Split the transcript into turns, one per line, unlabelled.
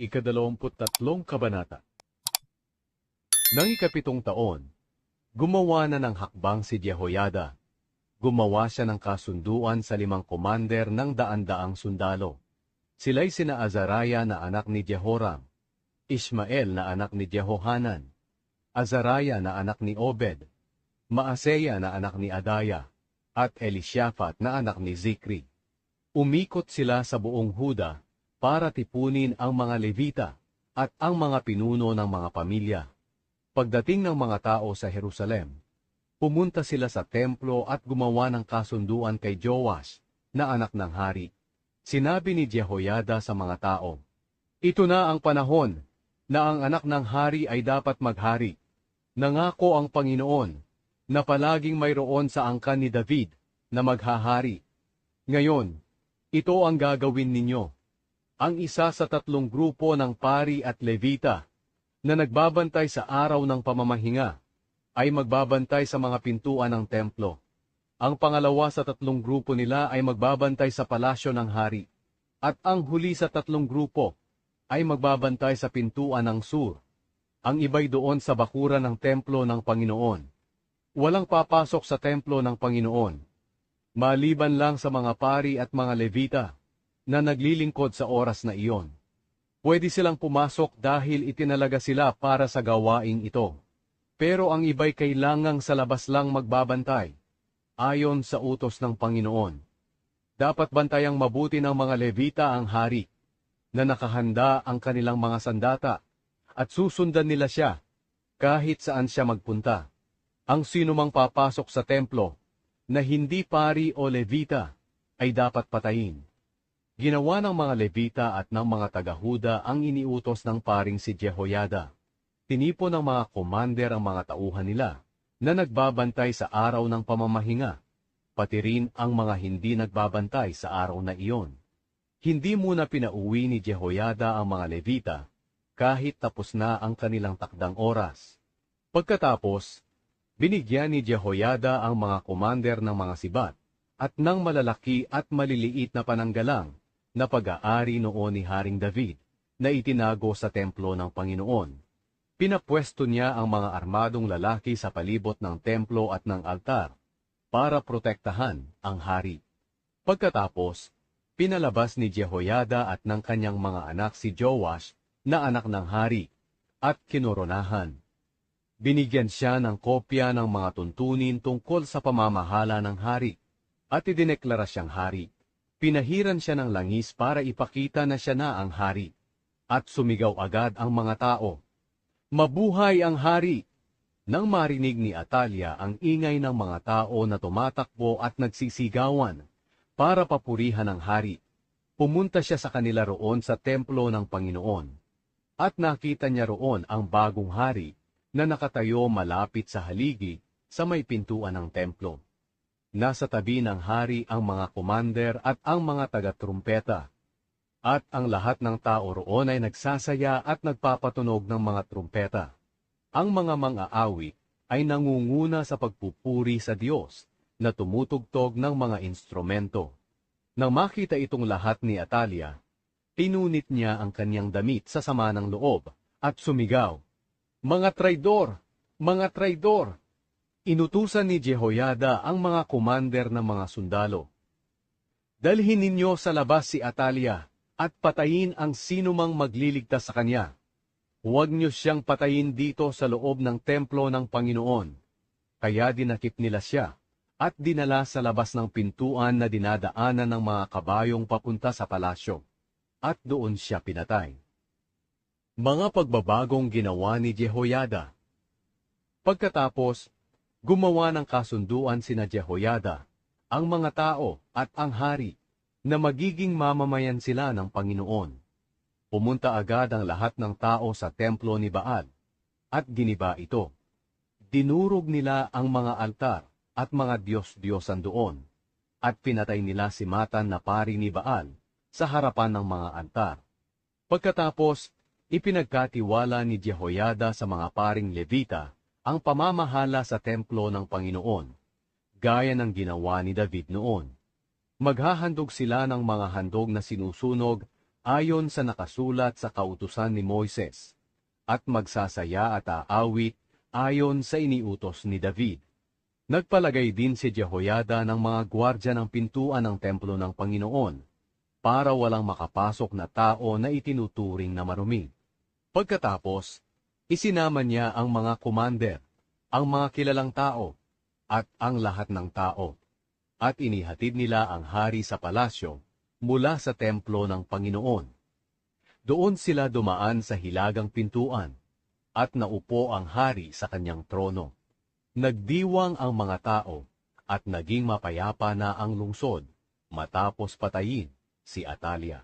Ikadalawamput tatlong kabanata. Nang ikapitong taon, gumawa na ng hakbang si Jehoyada. Gumawa siya ng kasunduan sa limang komander ng daan-daang sundalo. Sila'y sina Azaraya na anak ni Jehoram, Ismael na anak ni Jehohanan, Azaraya na anak ni Obed, Maaseya na anak ni Adaya, at Elishaphat na anak ni Zikri. Umikot sila sa buong Huda para tipunin ang mga Levita at ang mga pinuno ng mga pamilya. Pagdating ng mga tao sa Jerusalem, pumunta sila sa templo at gumawa ng kasunduan kay Joash, na anak ng hari. Sinabi ni Jehoyada sa mga tao, Ito na ang panahon na ang anak ng hari ay dapat maghari. Nangako ang Panginoon na palaging mayroon sa angkan ni David na maghahari. Ngayon, ito ang gagawin ninyo. Ang isa sa tatlong grupo ng pari at levita na nagbabantay sa araw ng pamamahinga ay magbabantay sa mga pintuan ng templo. Ang pangalawa sa tatlong grupo nila ay magbabantay sa palasyo ng hari. At ang huli sa tatlong grupo ay magbabantay sa pintuan ng sur. Ang iba'y doon sa bakuran ng templo ng Panginoon. Walang papasok sa templo ng Panginoon. Maliban lang sa mga pari at mga levita na naglilingkod sa oras na iyon. Pwede silang pumasok dahil itinalaga sila para sa gawaing ito. Pero ang iba'y kailangang sa labas lang magbabantay, ayon sa utos ng Panginoon. Dapat bantayang mabuti ng mga levita ang hari, na nakahanda ang kanilang mga sandata, at susundan nila siya, kahit saan siya magpunta. Ang sinumang papasok sa templo, na hindi pari o levita, ay dapat patayin. Ginawa ng mga levita at ng mga tagahuda ang iniutos ng paring si Jehoyada. Tinipo ng mga komander ang mga tauhan nila, na nagbabantay sa araw ng pamamahinga, pati rin ang mga hindi nagbabantay sa araw na iyon. Hindi muna pinauwi ni Jehoyada ang mga levita, kahit tapos na ang kanilang takdang oras. Pagkatapos, binigyan ni Jehoyada ang mga komander ng mga sibat, at ng malalaki at maliliit na pananggalang na pag-aari noon ni Haring David, na itinago sa templo ng Panginoon. Pinapwesto niya ang mga armadong lalaki sa palibot ng templo at ng altar, para protektahan ang hari. Pagkatapos, pinalabas ni Jehoyada at ng kanyang mga anak si Joash na anak ng hari, at kinoronahan. Binigyan siya ng kopya ng mga tuntunin tungkol sa pamamahala ng hari, at idineklara siyang hari. Pinahiran siya ng langis para ipakita na siya na ang hari. At sumigaw agad ang mga tao. Mabuhay ang hari! Nang marinig ni Atalia ang ingay ng mga tao na tumatakbo at nagsisigawan para papurihan ang hari, pumunta siya sa kanila roon sa templo ng Panginoon. At nakita niya roon ang bagong hari na nakatayo malapit sa haligi sa may pintuan ng templo. Nasa tabi ng hari ang mga komander at ang mga taga-trumpeta. At ang lahat ng tao roon ay nagsasaya at nagpapatunog ng mga trumpeta. Ang mga mang-aawi ay nangunguna sa pagpupuri sa Diyos na tumutugtog ng mga instrumento. Nang makita itong lahat ni Atalia, pinunit niya ang kanyang damit sa sama ng loob at sumigaw, Mga traidor! Mga traidor! Inutusan ni Jehoyada ang mga komander ng mga sundalo. Dalhin ninyo sa labas si Atalia at patayin ang sinumang magliligtas sa kanya. Huwag niyo siyang patayin dito sa loob ng templo ng Panginoon. Kaya dinakip nila siya at dinala sa labas ng pintuan na dinadaanan ng mga kabayong papunta sa palasyo. At doon siya pinatay. Mga pagbabagong ginawa ni Jehoyada Pagkatapos, gumawa ng kasunduan sina Jehoyada, ang mga tao at ang hari, na magiging mamamayan sila ng Panginoon. Pumunta agad ang lahat ng tao sa templo ni Baal, at giniba ito. Dinurog nila ang mga altar at mga Diyos-Diyosan doon, at pinatay nila si Matan na pari ni Baal sa harapan ng mga altar. Pagkatapos, ipinagkatiwala ni Jehoyada sa mga paring Levita ang pamamahala sa templo ng Panginoon, gaya ng ginawa ni David noon. Maghahandog sila ng mga handog na sinusunog ayon sa nakasulat sa kautusan ni Moises, at magsasaya at aawit ayon sa iniutos ni David. Nagpalagay din si Jehoiada ng mga gwardya ng pintuan ng templo ng Panginoon para walang makapasok na tao na itinuturing na marumi. Pagkatapos, isinama niya ang mga commander, ang mga kilalang tao, at ang lahat ng tao, at inihatid nila ang hari sa palasyo mula sa templo ng Panginoon. Doon sila dumaan sa hilagang pintuan, at naupo ang hari sa kanyang trono. Nagdiwang ang mga tao, at naging mapayapa na ang lungsod, matapos patayin si Atalia.